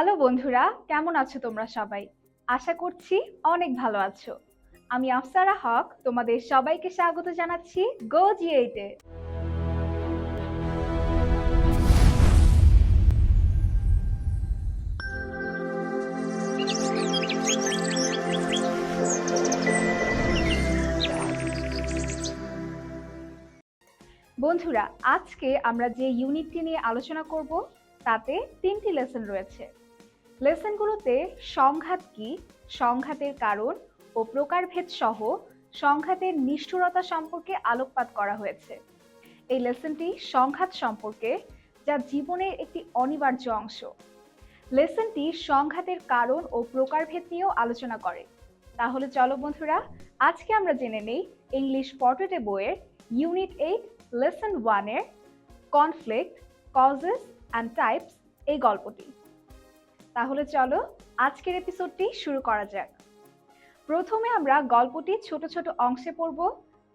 Hello বন্ধুরা, কেমন আছো তোমরা সবাই? আশা করছি অনেক ভালো আছো। আমি আফসারা হক, তোমাদের সবাইকে স্বাগত জানাচ্ছি গো জি এইটে বন্ধুরা, আজকে আমরা যে ইউনিটটি নিয়ে আলোচনা করব, তাতে তিনটি লেসন রয়েছে। লেসনগুলোতে সংঘাত কি? সংঘাতের কারণ ও প্রকারভেদ সহ সংঘাতের নিষ্ঠুরতা সম্পর্কে আলোকপাত করা হয়েছে। এই লেসনটি সংঘাত সম্পর্কে, যা জীবনের একটি অনিবার্য অংশ। লেসনটি সংঘাতের কারণ ও প্রকারভেদ নিয়েও আলোচনা করে। তাহলে চলো বন্ধুরা, আজকে আমরা জেনে নেই ইংলিশ পটেটে বইয়ের ইউনিট এইট, লেসন ওয়ানের কনফ্লিক্ট, কজেস, অ্যান্ড টাইপস এই গল্পটি। তাহলে চলো আজকের এপিসোডটি শুরু করা যাক। প্রথমে আমরা গল্পটি ছোট ছোট অংশে পড়ব,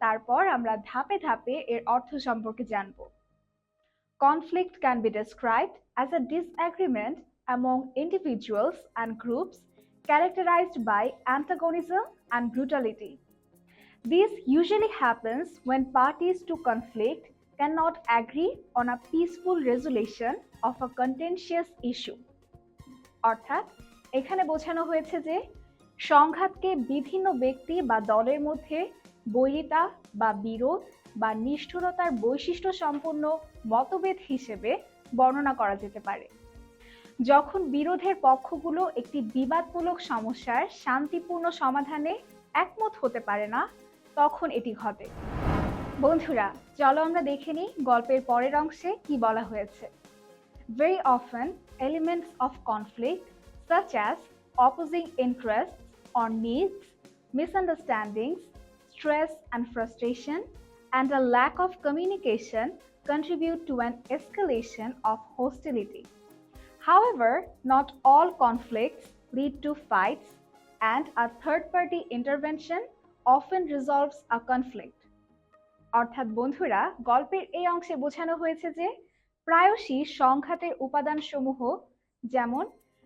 তারপর আমরা ধাপে ধাপে এর অর্থ সম্পর্কে জানব। Conflict can be describe as a disagreement among individuals and groups characterised by antagonism and brutality this usually happens when parties to conflict can not agree on a peaceful resolution of a contentious issue অর্থাৎ এখানে বোঝানো হয়েছে যে সংঘাতকে বিভিন্ন ব্যক্তি বা দলের মধ্যে বৈরিতা বা বিরোধ বা নিষ্ঠুরতার বৈশিষ্ট্য সম্পন্ন মতভেদ হিসেবে বর্ণনা করা যেতে পারে। যখন বিরোধের পক্ষগুলো একটি বিবাদমূলক সমস্যার শান্তিপূর্ণ সমাধানে একমত হতে পারে না তখন এটি ঘটে। বন্ধুরা চলো আমরা দেখে নিই গল্পের পরের অংশে কি বলা হয়েছে। Very often, elements of conflict, such as opposing interests or needs, misunderstandings, stress and frustration, and a lack of communication contribute to an escalation of hostility. However, not all conflicts lead to fights, and a third party intervention often resolves a conflict. অর্থাৎ বন্ধুরা গল্পের এই অংশে বোঝানো হয়েছে যে প্রায়শই সংঘাতের উপাদানসমূহ যেমন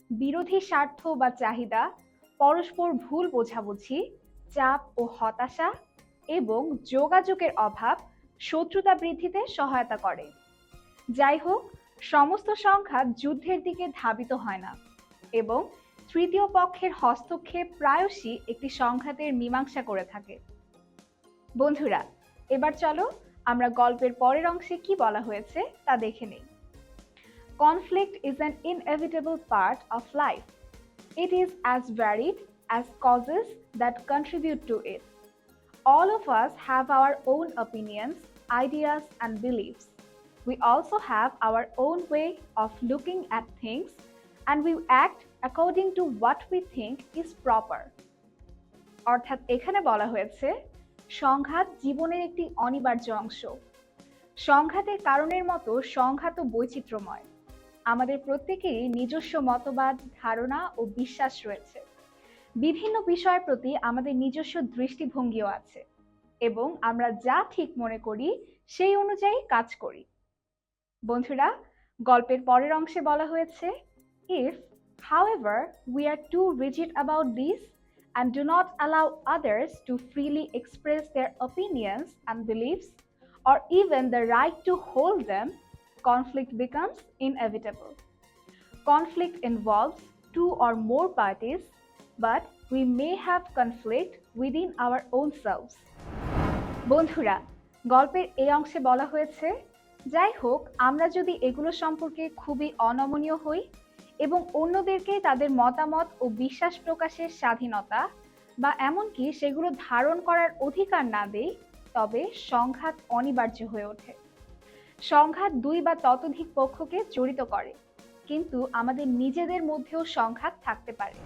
বিরোধী স্বার্থ বা চাহিদা, পরস্পর ভুল বোঝাবুঝি, চাপ ও হতাশা এবং যোগাযোগের অভাব শত্রুতা বৃদ্ধিতে সহায়তা করে। যাই হোক সমস্ত সংঘাত যুদ্ধের দিকে ধাবিত হয় না এবং তৃতীয় পক্ষের হস্তক্ষেপ প্রায়শই একটি সংঘাতের মীমাংসা করে থাকে। বন্ধুরা, এবার চলো আমরা গল্পের পরের অংশে কি বলা হয়েছে তা দেখে নেই। Conflict is an inevitable part of life it is as varied as causes that contribute to it all of us have our own opinions ideas and beliefs we also have our own way of looking at things and we act according to what we think is proper অর্থাৎ এখানে বলা হয়েছে সংঘাত জীবনের একটি অনিবার্য অংশ। সংঘাতের কারণের মতো সংঘাতও বৈচিত্র্যময়। আমাদের প্রত্যেকেরই নিজস্ব মতবাদ, ধারণা ও বিশ্বাস রয়েছে। বিভিন্ন বিষয়ের প্রতি আমাদের নিজস্ব দৃষ্টিভঙ্গিও আছে এবং আমরা যা ঠিক মনে করি সেই অনুযায়ী কাজ করি। বন্ধুরা, গল্পের পরের অংশে বলা হয়েছে if however we are too rigid about this and do not allow others to freely express their opinions and beliefs or even the right to hold them conflict becomes inevitable conflict involves two or more parties but we may have conflict within our own selves. বন্ধুরা গল্পের এই অংশে বলা হয়েছে যাই হোক আমরা যদি এগুলো সম্পর্কে খুবই অনমনীয় হই এবং অন্যদেরকে তাদের মতামত ও বিশ্বাস প্রকাশের স্বাধীনতা বা এমনকি সেগুলো ধারণ করার অধিকার না দেই, তবে সংঘাত অনিবার্য হয়ে ওঠে। সংঘাত দুই বা ততোধিক পক্ষকে জড়িত করে, কিন্তু আমাদের নিজেদের মধ্যেও সংঘাত থাকতে পারে।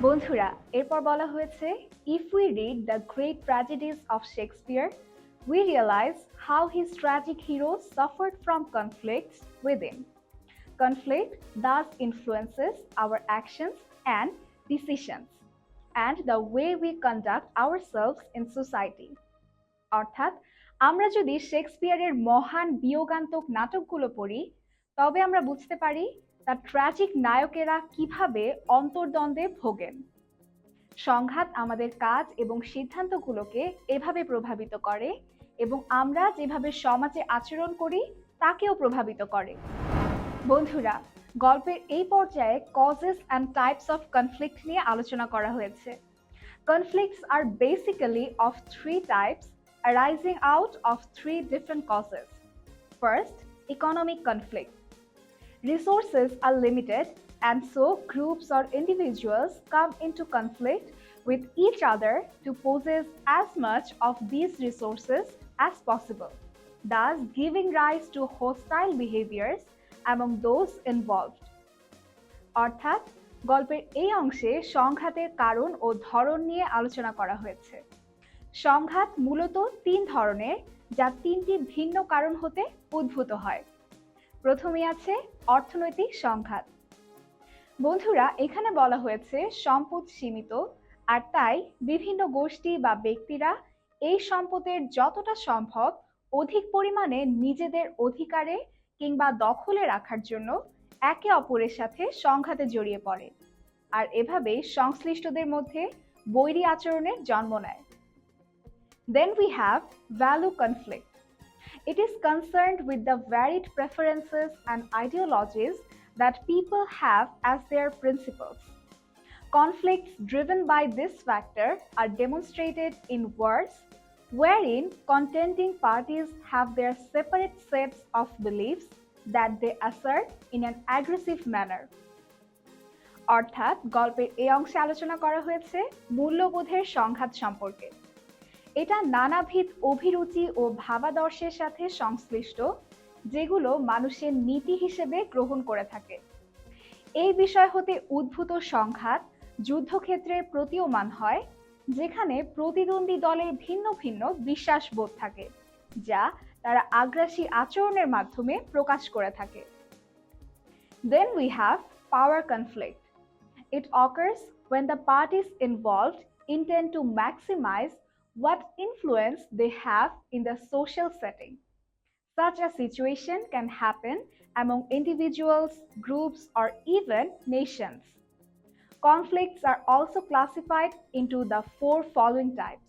বন্ধুরা, এরপর বলা হয়েছে if we read the great tragedies of Shakespeare we realise how his tragic hero suffered from conflicts within thus influences our actions and decisions and the way we conduct ourselves in society অর্থাৎ, আমরা যদি শেক্সপিয়ারের মহান বিয়োগান্তক নাটকগুলো পড়ি, তবে আমরা বুঝতে পারি তার ট্র্যাজিক নায়কেরা কীভাবে অন্তর্দ্বন্দ্বে ভোগেন। সংঘাত আমাদের কাজ এবং সিদ্ধান্তগুলোকে এভাবে প্রভাবিত করে, এবং আমরা যেভাবে সমাজে আচরণ করি, তাকেও প্রভাবিত করে। বন্ধুরা গল্পের এই পর্যায়ে causes and types of conflict নিয়ে আলোচনা করা হয়েছে conflicts are basically of three types arising out of three different causes. First, economic conflict. Resources are limited, and so groups or individuals come into conflict with each other to possess as much of these resources as possible, thus giving rise to hostile behaviors among those involved. অর্থাৎ, গল্পের এই অংশে সংঘাতের কারণ ও ধরন নিয়ে আলোচনা করা হয়েছে। সংঘাত মূলত তিন ধরনের, যা তিনটি ভিন্ন কারণ হতে উদ্ভূত হয়। প্রথমে আছে অর্থনৈতিক সংঘাত। বন্ধুরা, এখানে বলা হয়েছে সম্পদ সীমিত, আর তাই বিভিন্ন গোষ্ঠী বা ব্যক্তিরা এই সম্পদের যতটা সম্ভব অধিক পরিমাণে নিজেদের অধিকারে কিংবা দখলে রাখার জন্য একে অপরের সাথে সংঘাতে জড়িয়ে পড়ে আর এভাবেই সংশ্লিষ্টদের মধ্যে বৈরী আচরণের জন্ম নেয় Then we have value conflict. It is concerned with the varied preferences and ideologies that people have as their principles. Conflicts driven by this factor are demonstrated in wars wherein contending parties have their separate sets of beliefs that they assert in an aggressive manner. অর্থাৎ গল্পের এই অংশে আলোচনা করা হয়েছে মূল্যবোধের সংঘাত সম্পর্কে এটা নানাবিধ অভিরুচি ও ভাবাদর্শের সাথে সংশ্লিষ্ট, যেগুলো মানুষের নীতি হিসেবে গ্রহণ করে থাকে এই বিষয় হতে উদ্ভূত সংঘাত যুদ্ধক্ষেত্রে প্রতীয়মান হয় যেখানে প্রতিদ্বন্দ্বী দলের ভিন্ন ভিন্ন বিশ্বাসবোধ থাকে, যা তারা আগ্রাসী আচরণের মাধ্যমে প্রকাশ করে থাকে। Then we have power conflict it occurs when the parties involve intend to maximise what influence they have in the social setting such a situation can happen among individuals groups or even nations Conflicts are also classified into the four following types.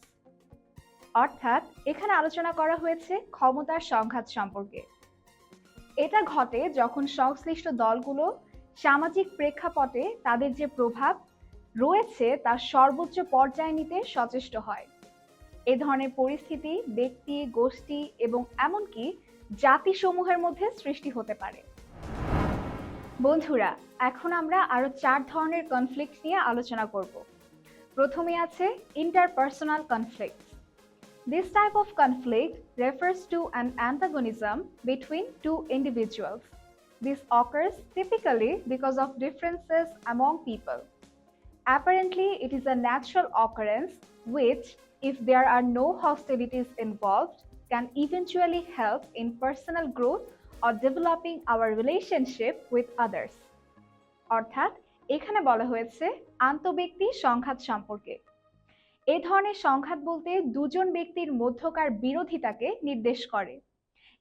অর্থাৎ, এখানে আলোচনা করা হয়েছে ক্ষমতার সংঘাত সম্পর্কে। এটা ঘটে যখন সংশ্লিষ্ট দলগুলো সামাজিক প্রেক্ষাপটে তাদের যে প্রভাব রয়েছে তা সর্বোচ্চ পর্যায়ে নিতে সচেষ্ট হয়। এ ধরনের পরিস্থিতি, ব্যক্তি, গোষ্ঠী এবং এমনকি জাতিসমূহের মধ্যে সৃষ্টি হতে পারে। বন্ধুরা, এখন আমরা আরও চার ধরনের কনফ্লিক্ট নিয়ে আলোচনা করব। প্রথমে আছে interpersonal conflict this type of conflict refers to an antagonism between two individuals this occurs typically because of differences among people apparently it is a natural occurrence which if there are no hostilities involved can eventually help in personal growth or developing our relationship with others. অর্থাৎ, এখানে বলা হয়েছে আন্তঃব্যক্তি সংঘাত সম্পর্কে। এ ধরনের সংঘাত বলতে দুজন ব্যক্তির মধ্যকার বিরোধিতাকে নির্দেশ করে।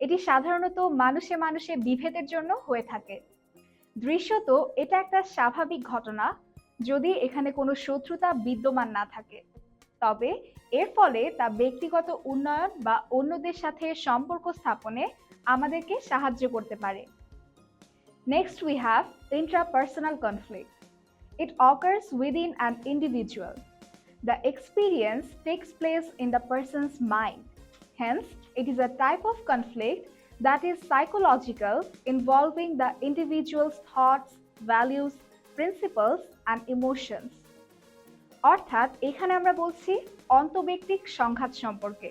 এটি সাধারণত মানুষে মানুষে বিভেদের জন্য হয়ে থাকে। দৃশ্যত, এটা একটা স্বাভাবিক ঘটনা যদি এখানে কোনো শত্রুতা বিদ্যমান না থাকে। তবে, এর ফলে তা ব্যক্তিগত উন্নয়ন বা অন্যদের সাথে সম্পর্ক স্থাপনে আমাদেরকে সাহায্য করতে পারে। Next we have intrapersonal conflict it occurs within an individual the experience takes place in the person's mind hence it is a type of conflict that is psychological involving the individual's thoughts, values, principles, and emotions. অর্থাৎ এখানে আমরা বলছি অন্তব্যক্তিক সংঘাত সম্পর্কে।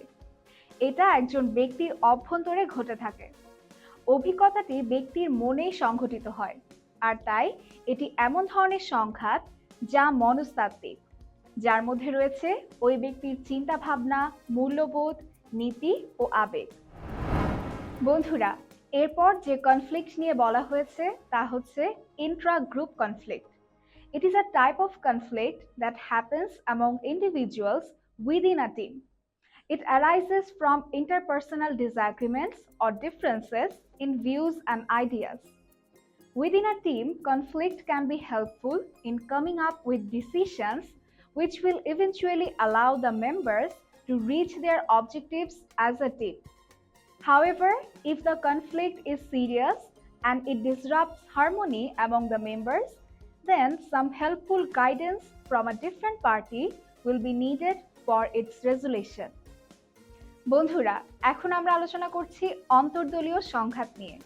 এটা একজন ব্যক্তির অভ্যন্তরে ঘটে থাকে। অভিজ্ঞতাটি ব্যক্তির মনেই সংঘটিত হয়, আর তাই এটি এমন ধরনের সংঘাত যা মনস্তাত্ত্বিক, যার মধ্যে রয়েছে ওই ব্যক্তির চিন্তা ভাবনা মূল্যবোধ, নীতি ও আবেগ। বন্ধুরা, এরপর যে কনফ্লিক্ট নিয়ে বলা হয়েছে তা হচ্ছে intragroup conflict It is a type of conflict that happens among individuals within a team. It arises from interpersonal disagreements or differences in views and ideas. Within a team, conflict can be helpful in coming up with decisions which will eventually allow the members to reach their objectives as a team. However, if the conflict is serious and it disrupts harmony among the members, then some helpful guidance from a different party will be needed for its resolution. বন্ধুরা, এখন আমরা আলোচনা করছি অন্তর্দলীয় সংঘাত নিয়ে।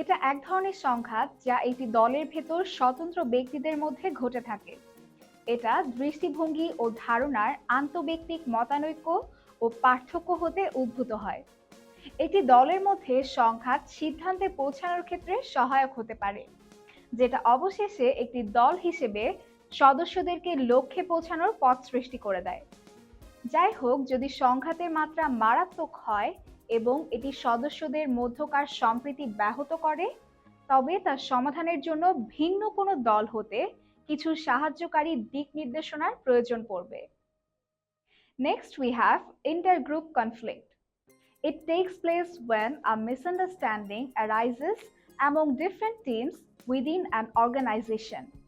এটা এক ধরনের সংঘাত যা একটি দলের ভেতর স্বতন্ত্র ব্যক্তিদের মধ্যে ঘটে থাকে। এটা দৃষ্টিভঙ্গি ও ধারণার আন্তব্যক্তিক মতানৈক্য ও পার্থক্য হতে উদ্ভূত হয়। এটি দলের মধ্যে সংঘাত সিদ্ধান্তে পৌঁছানোর ক্ষেত্রে সহায়ক হতে পারে, যেটা অবশেষে একটি দল হিসেবে সদস্যদেরকে লক্ষ্যে পৌঁছানোর পথ সৃষ্টি করে দেয়। যাই হোক যদি সংঘাতের মাত্রা মারাত্মক হয় এবং এটি সদস্যদের মধ্যকার সম্প্রীতি ব্যাহত করে, তবে তার সমাধানের জন্য ভিন্ন কোনো দল হতে কিছু সাহায্যকারী দিক নির্দেশনার প্রয়োজন পড়বে next we have intergroup conflict. It takes place when a misunderstanding arises among different teams within an organization.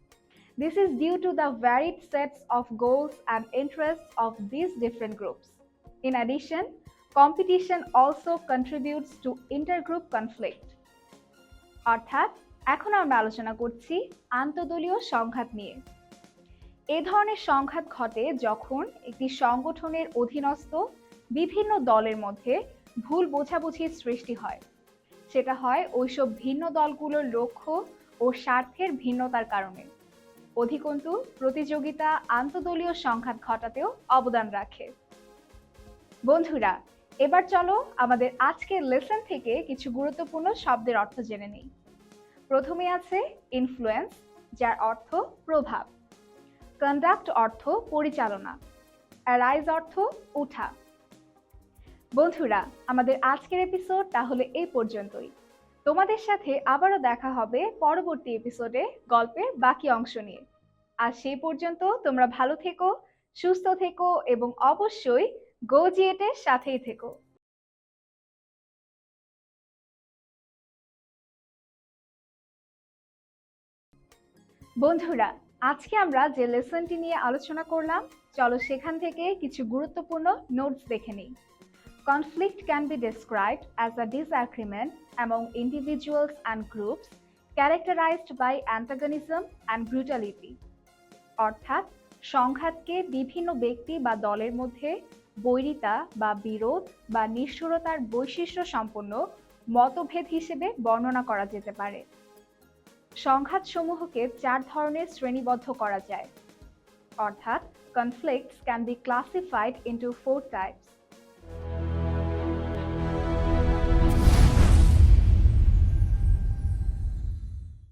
This is due to the varied sets of goals and interests of these different groups. In addition, competition also contributes to intergroup conflict. অর্থাৎ এখন আমরা আলোচনা করছি আন্তদলীয় সংঘাত নিয়ে এ ধরনের সংঘাত ঘটে যখন একটি সংগঠনের অধীনস্থ বিভিন্ন দলের মধ্যে ভুল বোঝাবুঝির সৃষ্টি হয় সেটা হয় ওইসব ভিন্ন দলগুলোর লক্ষ্য ও স্বার্থের ভিন্নতার কারণে অধিকন্তু প্রতিযোগিতা আন্তদলীয় সংঘাত ঘটাতেও অবদান রাখে। বন্ধুরা, এবার চলো আমাদের আজকের লেসন থেকে কিছু গুরুত্বপূর্ণ শব্দের অর্থ জেনে নিই। প্রথমে আছে ইনফ্লুয়েন্স যার অর্থ প্রভাব। কন্ডাক্ট অর্থ পরিচালনা। অ্যারাইজ অর্থ উঠা। বন্ধুরা, আমাদের আজকের এপিসোড তাহলে এই পর্যন্তই। তোমাদের সাথে আবারও দেখা হবে পরবর্তী এপিসোডে গল্পের বাকি অংশ নিয়ে। আর সেই পর্যন্ত তোমরা ভালো থেকো, সুস্থ থেকো এবং অবশ্যই গোজিয়েটের সাথেই থেকো। বন্ধুরা, আজকে আমরা যে লেসনটি নিয়ে আলোচনা করলাম, চলো সেখান থেকে কিছু গুরুত্বপূর্ণ নোটস দেখে নিই। Conflict can be described as a disagreement among individuals and groups characterized by antagonism and brutality. অর্থাৎ সংঘাতকে বিভিন্ন ব্যক্তি বা দলের মধ্যে বৈরিতা বা বিরোধ বা নিষ্ঠুরতার বৈশিষ্ট্য সম্পন্ন মতভেদ হিসেবে বর্ণনা করা যেতে পারে সংঘাত সমূহকে চার ধরনের শ্রেণীবদ্ধ করা যায় অর্থাৎ conflicts can be classified into four types